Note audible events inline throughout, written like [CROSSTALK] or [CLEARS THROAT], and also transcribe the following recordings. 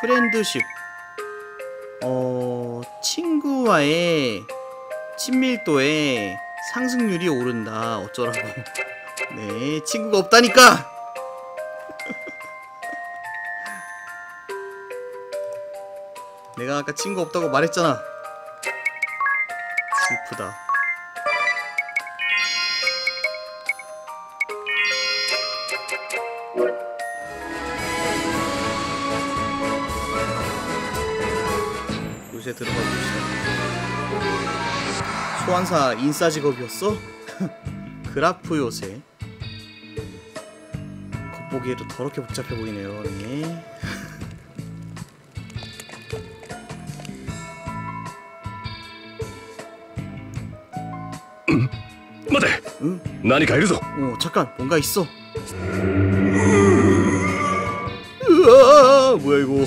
프렌드십. 어 친구와의 친밀도에 상승률이 오른다. 어쩌라고. 네 친구가 없다니까! [LAUGHS] 내가 아까 친구 없다고 말했잖아. 슬프다 이제 들어가 봅시다 소환사 인싸 직업이었어? [LAUGHS] 그라프 요새 겉보기에도 더럽게 복잡해 보이네요 네. [LAUGHS] 맞아. 응? 나니가 이르소. 어, 잠깐. 뭔가 있어. [LAUGHS] 으아, 뭐야 이거.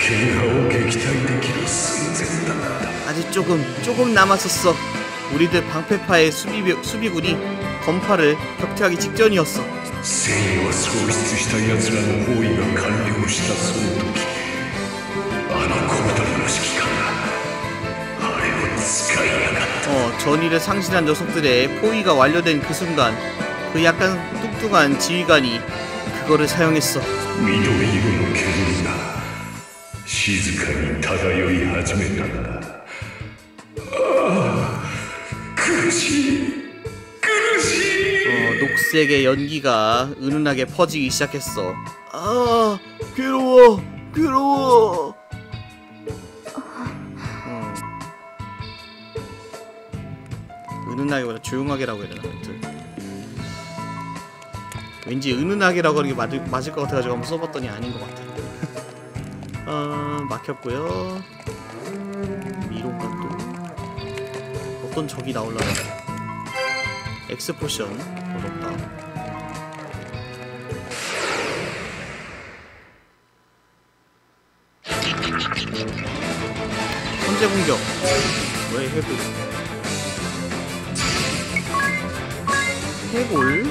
剣派を撃退できる寸前だった 아직 조금 조금 남았었어 우리들 방패파의 수비 수비군이 건파를 격퇴하기 직전이었어 戦意は喪失した奴らの包囲が完了したその時あの小太りの指揮官があれを使いやがった 어, 전의를 상실한 녀석들의 포위가 완료된 그 순간 그 약간 뚱뚱한 지휘관이 그거를 사용했어 緑色の煙が 静かに漂い始めたんだああ苦しい苦しい 어, 녹색의 연기가 은은하게 퍼지기 시작했어 아 괴로워 괴로워 어. 은은하게보다 조용하게라고 해야 되나 아무튼 왠지 은은하게라고 하는 게 맞을, 맞을 것 같아가지고 한번 써봤더니 아닌 것 같아 어, 막혔고요. 미로가 또 어떤 적이 나올라나. 엑스포션 어렵다. 선제 공격. 왜 해골? 해골?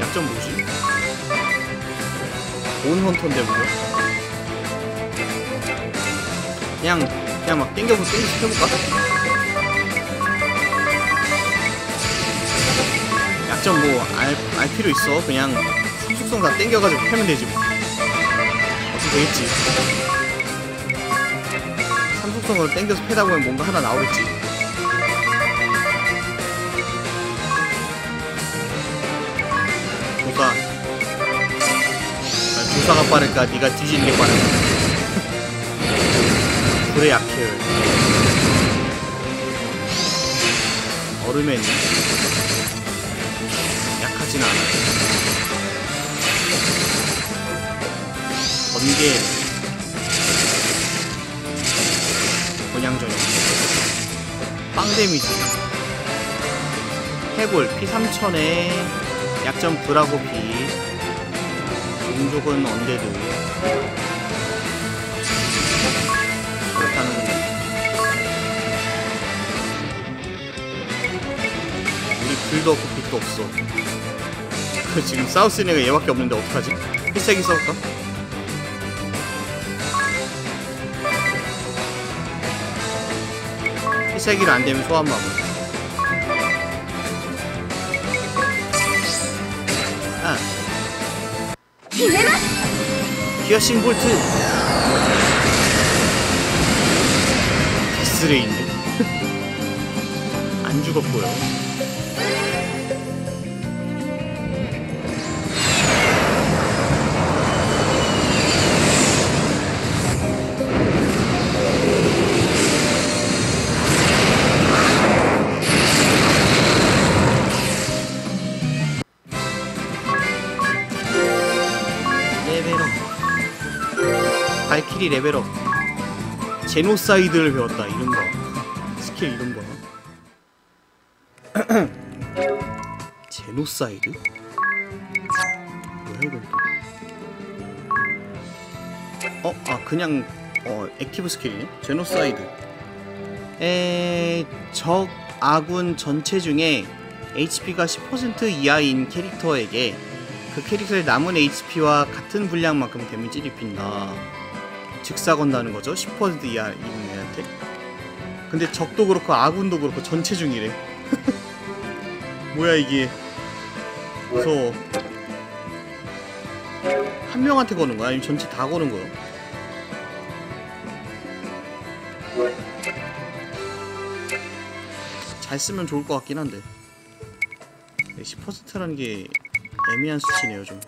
약점 뭐지? 온 헌터인데 뭐야? 그냥 그냥 막 땡겨서 땡겨서 해볼까? 약점 뭐알 알 필요 있어. 그냥 숙성 다 땡겨가지고 패면 되지 뭐. 어떻게 되겠지. 삼속성을 땡겨서 패다 보면 뭔가 하나 나오겠지. 조사. 난 조사가 빠를까? 네가 뒤지는 게 빠를까 약해요 얼음엔 약하진 않아 번개 곤양전용 빵 데미지 해골 피 3000에 약점 브라고 피 종족은 언데드 줄도 없고 빛도 없어. [LAUGHS] 지금 싸울 수 있는 게 얘밖에 없는데 어떡하지? 필살기 써볼까? 희생이를 안되면 소환마법. 아. 피어싱 볼트. 디스레인드 [LAUGHS] 안 죽었고요. 발키리 레벨업. 제노사이드를 배웠다. 이름 봐 스킬 이름 봐 [CLEARS THROAT] 제노사이드? 뭐야 이건 또? 어? 아 그냥 어 액티브 스킬이네? 제노사이드. 에... 적 아군 전체 중에 HP가 10% 이하인 캐릭터에게 그 캐릭터의 남은 HP와 같은 분량만큼 데미지를 입힌다 즉사 건다는 거죠. 10% 이하인 애한테. 근데 적도 그렇고 아군도 그렇고 전체 중이래. [LAUGHS] 뭐야 이게. 무서워. 한 명한테 거는 거야? 아니면 전체 다 거는 거야? 잘 쓰면 좋을 것 같긴 한데. 10%라는 게 애매한 수치네요 좀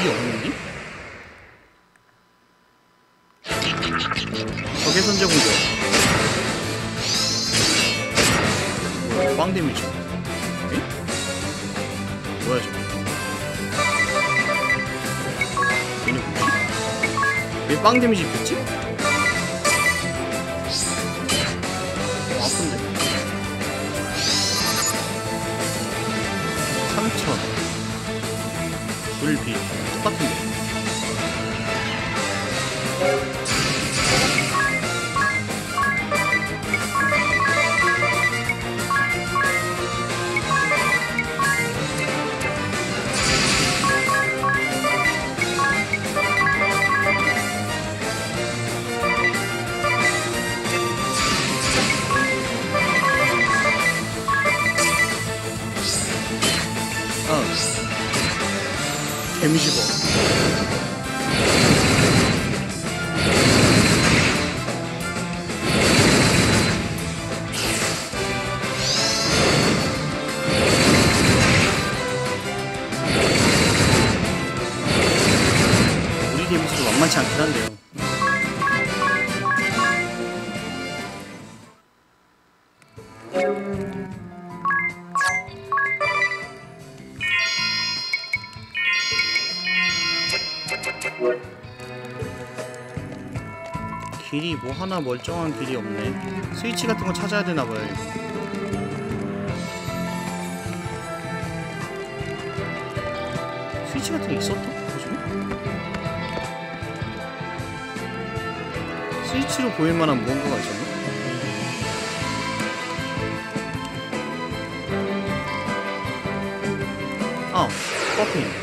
적이 없는데? 적의 선제 공격. 빵 데미지. 에? 뭐야 저거? 얘빵 데미지 170. 길이 뭐 하나 멀쩡한 길이 없네 스위치 같은 거 찾아야 되나 봐요 이거 스위치 같은 게 있었다? 뭐지? 스위치로 보일 만한 무언가가 있었나? pouquinho.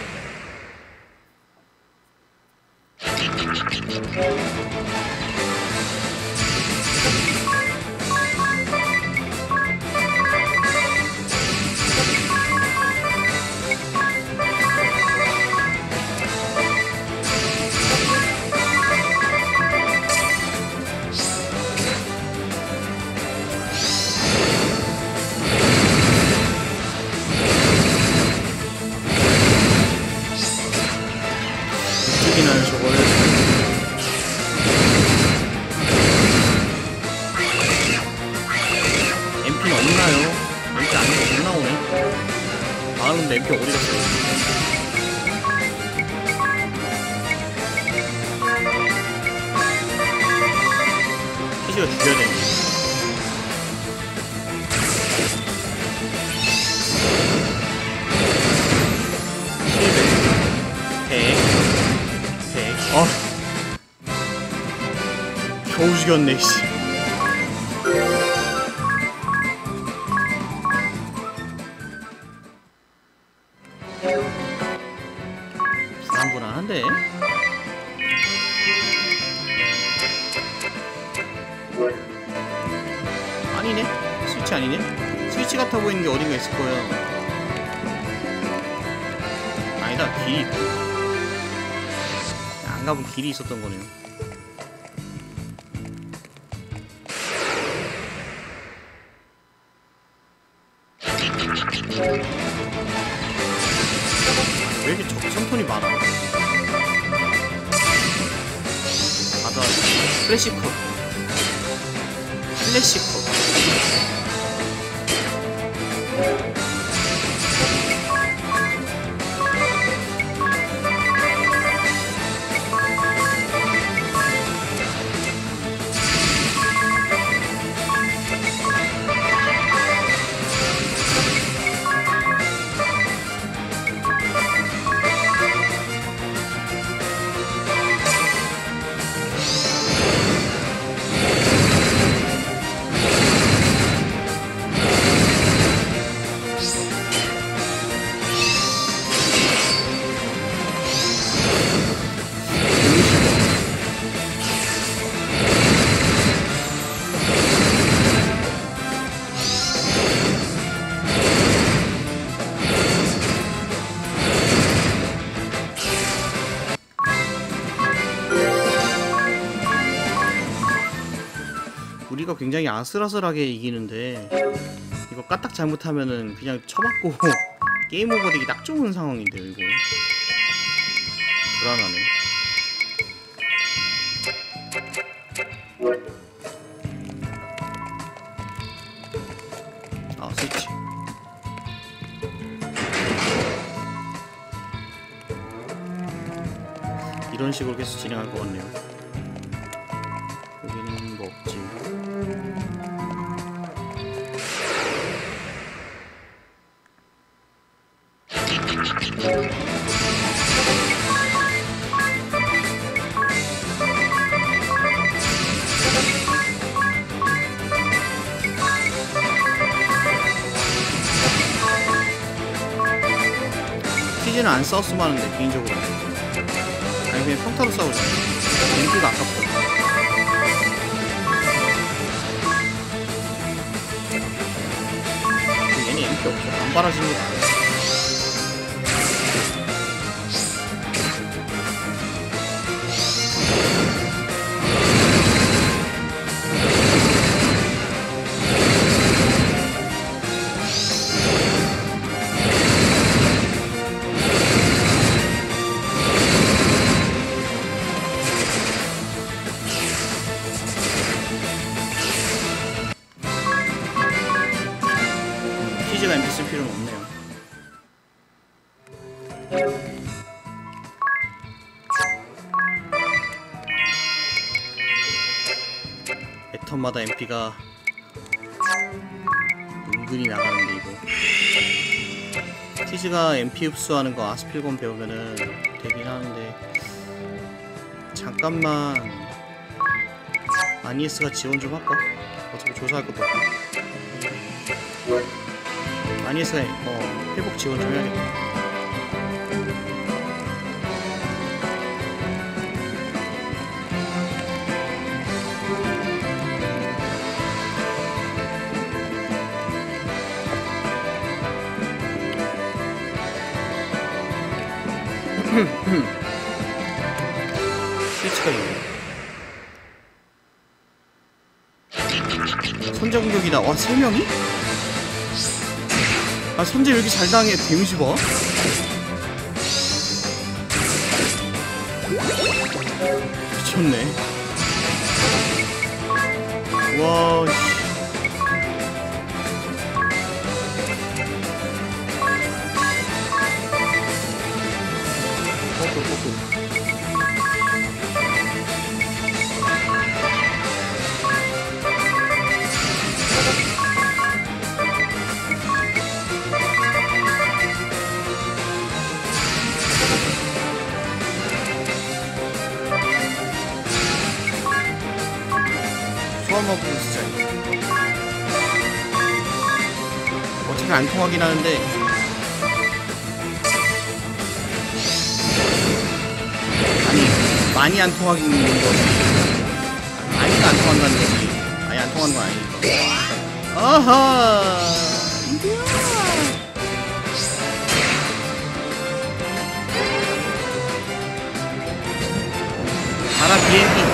죽였네, 씨. 불안불안한데? 아니네? 스위치 아니네? 스위치 같아 보이는 게 어딘가 있을 거예요. 아니다, 길이. 안 가본 길이 있었던 거네요. 많아. 가자. 클래시컷. 클래시컷. 굉장히 아슬아슬하게 이기는데 이거 까딱 잘못하면은 그냥 쳐맞고 [LAUGHS] 게임 오버 되기 딱 좋은 상황인데요 이거. 불안하네. 아 스위치. 이런 식으로 계속 진행할 것 같네요 싸웠으면 하는데 개인적으로 아니 그냥 평타로 싸우자 MP가 아깝다 얘네 MP 없어. 안거 MP가 은근히 나가는데 이거. 티즈가 MP 흡수하는 거 아스필건 배우면은 되긴 하는데 잠깐만. 아니에스가 지원 좀 할까? 어차피 조사할 것도 없고. 아니에스가 어, 회복 지원 좀 해야겠다 선제 공격이다 와 3명이? 아왜 이렇게 잘 당해. 데미지 봐 미쳤네. 와 안 통하긴 하는데. 아니 많이 안 통하긴 있는 거지 많이가 안 통한다는 거지 아예 안 통하는 건 아니니까 아하 가라 비행기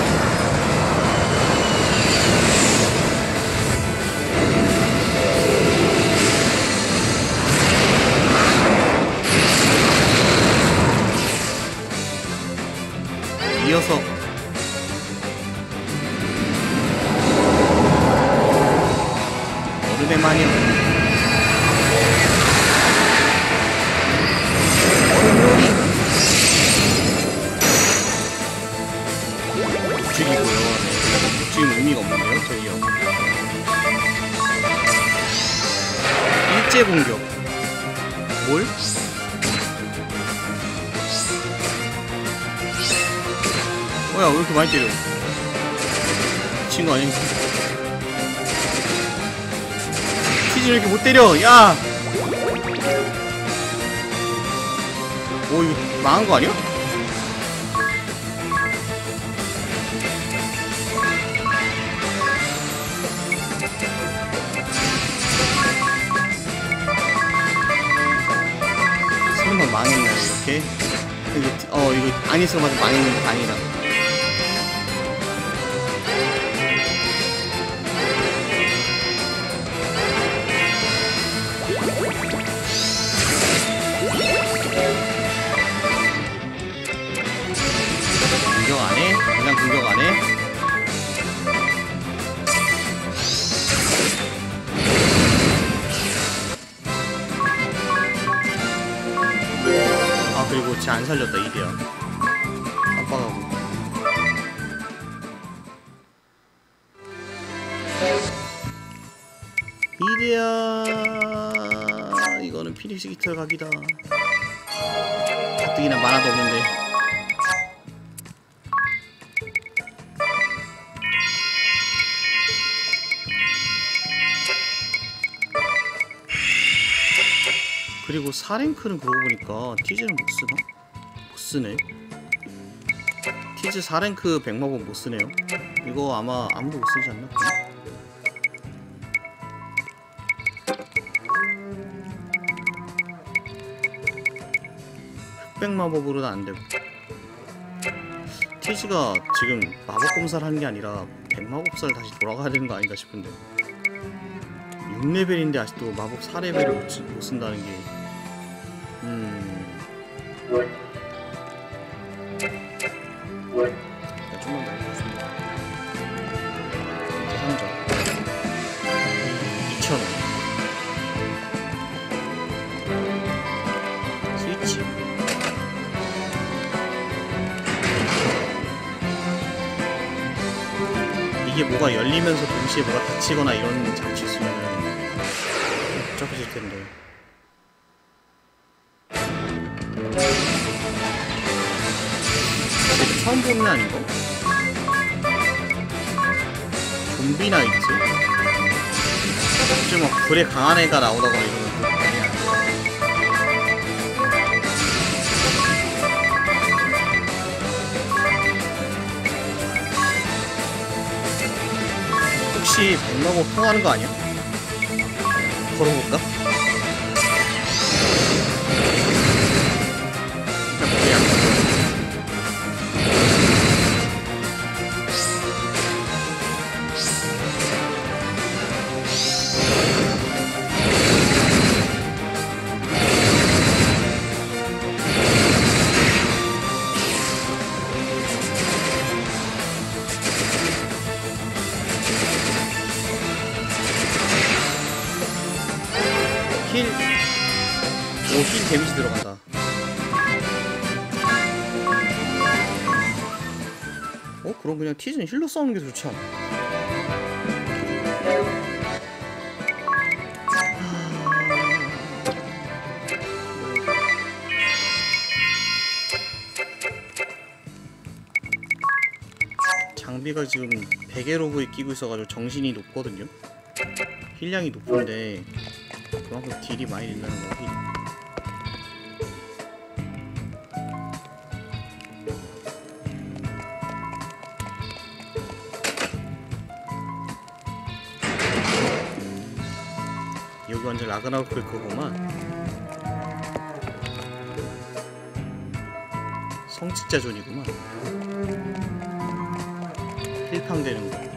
이어서 얼음의 마녀 죽이고요 네. 지금 의미가 없는데요 저기요 일제 공격 뭘? 뭐야 왜 이렇게 많이 때려 거 아니야 퀴즈를 이렇게 못 때려 야! 오 이거 망한 거 아니야? 설마 망했나요 이렇게? 이거 어 이거 안 있으면 맞아 망했는데 다행이다 안 살렸다 이대야 아빠가 이대야 이거는 피닉스 깃털 각이다. 가뜩이나 만화도 없는데. 그리고 사랭크는 그러고 보니까 티즈는 못 쓰나? 못 쓰네. 티즈 4랭크 백마법 못 쓰네요. 이거 아마 아무도 못 쓰지 않나? 흑백 마법으로는 안 되고. 티즈가 지금 마법 검사를 하는 게 아니라 백마법사를 다시 돌아가야 되는 거 아닌가 싶은데. 6레벨인데 아직도 마법 4레벨을 못, 쓰- 못 쓴다는 게 이게 뭐가 열리면서 동시에 뭐가 닫히거나 이런 장치 있으면은 복잡해질 텐데. 처음 보는 애 아닌가? 좀비 나이트? 혹시 막 불에 강한 애가 나오다거나 이러 혹시 백마법 통하는 거 아니야? 걸어볼까? 그냥 티즈는 힐러 싸우는 게 좋지 않아? 장비가 지금 베개 로브에 끼고 있어가지고 정신이 높거든요. 힐량이 높은데 그만큼 딜이 많이 된다는 거 힐. 라그나로크 그거구만. 성직자존이구만. 힐팡 되는 거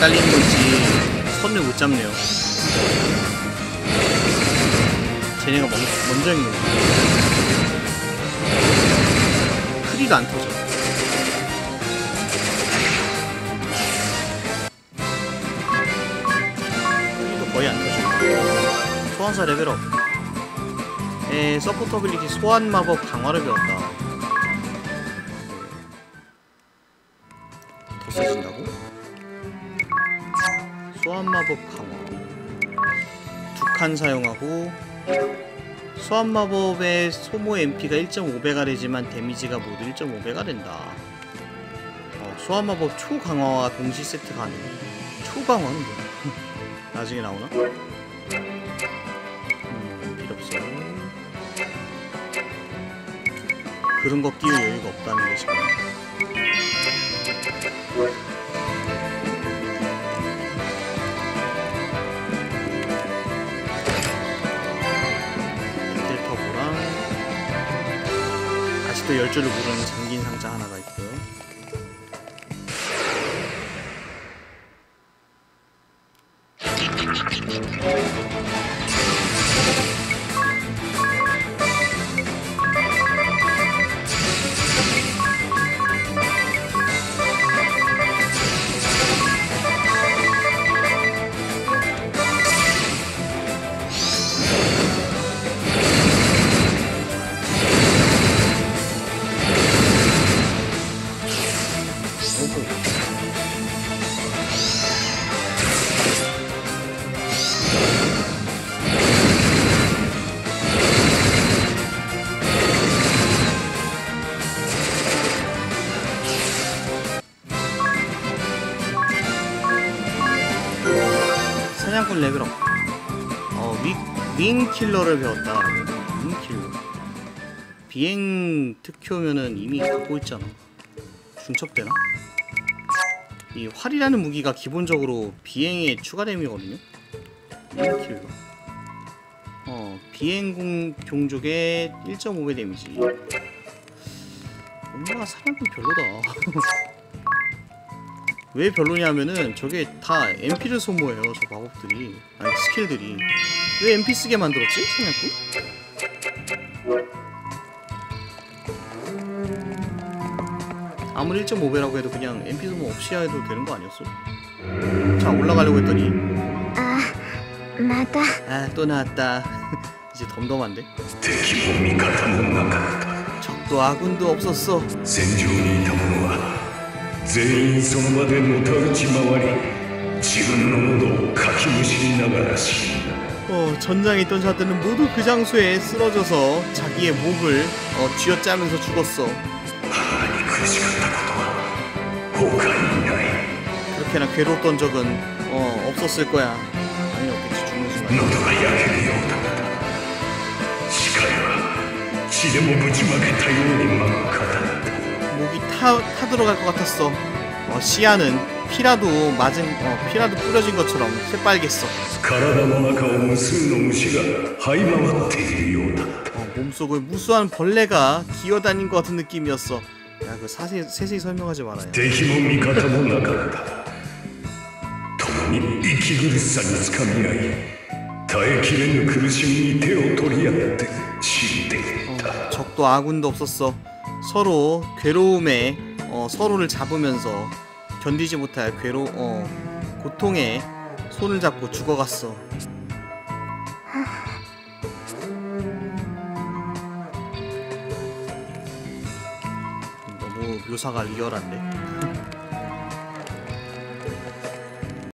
딸리는 건지 선을 못 잡네요. 쟤네가 먼, 먼저 있는 거야. 크리가 안 터져. 크리도 거의 안 터져. 소환사 레벨업. 에, 서포터빌리티 소환 마법 강화를 배웠다. 더 세진다고? 소환 마법 강화. 두 칸 사용하고 소환 마법의 소모 MP가 1.5배가 되지만 데미지가 모두 1.5배가 된다. 어, 소환 마법 초강화와 동시 세트 가능. 초강화는 뭐야? [LAUGHS] 나중에 나오나? 음, 필요 없어 그런 거 끼울 여유가 없다는 게 지금 아직도 열 줄을 모르는 잠긴 사냥꾼 레벨업. 어, 위, 윙 킬러를 배웠다. 윙 킬러. 비행 특효면은 이미 갖고 있잖아. 중첩되나? 이 활이라는 무기가 기본적으로 비행에 추가 됨이거든요. 윙 킬러. 어, 비행 종족의 1.5배 데미지. 뭔가 사냥꾼 별로다. [LAUGHS] 왜 별로냐면은 저게 다 MP를 소모해요 저 마법들이 아니 스킬들이 왜 MP 쓰게 만들었지? 생각해 아무리 1.5배라고 해도 그냥 MP 소모 없이 해도 되는 거 아니었어? 자 올라가려고 했더니 아 맞다 아또 나왔다 [LAUGHS] 이제 덤덤한데? 적도 아군도 없었어 全員その場でのたうち回り自分の喉をかきむしりながら死んだ 어, 전장에 있던 자들은 모두 그 장소에 쓰러져서 자기의 목을 어, 쥐어짜면서 죽었어 母に苦しかったことは他にない 그렇게나 괴로웠던 적은 어, 없었을 거야 아니 없겠지 죽는 순간 喉が焼けるようだった視界は血でもぶちまけたように真っ赤だった 목이 타, 타들어갈 것 같았어. 어, 시야는 피라도 맞은 어, 피라도 뿌려진 것처럼 새빨갰어. 어, 몸속을 무수한 벌레가 기어다닌 것 같은 느낌이었어. 야, 그 사실 세세히 설명하지 말아요. 어, 적도 아군도 없었어. 서로 괴로움에 어, 서로를 잡으면서 견디지 못할 괴로 어, 고통에 손을 잡고 죽어갔어. 너무 묘사가 리얼한데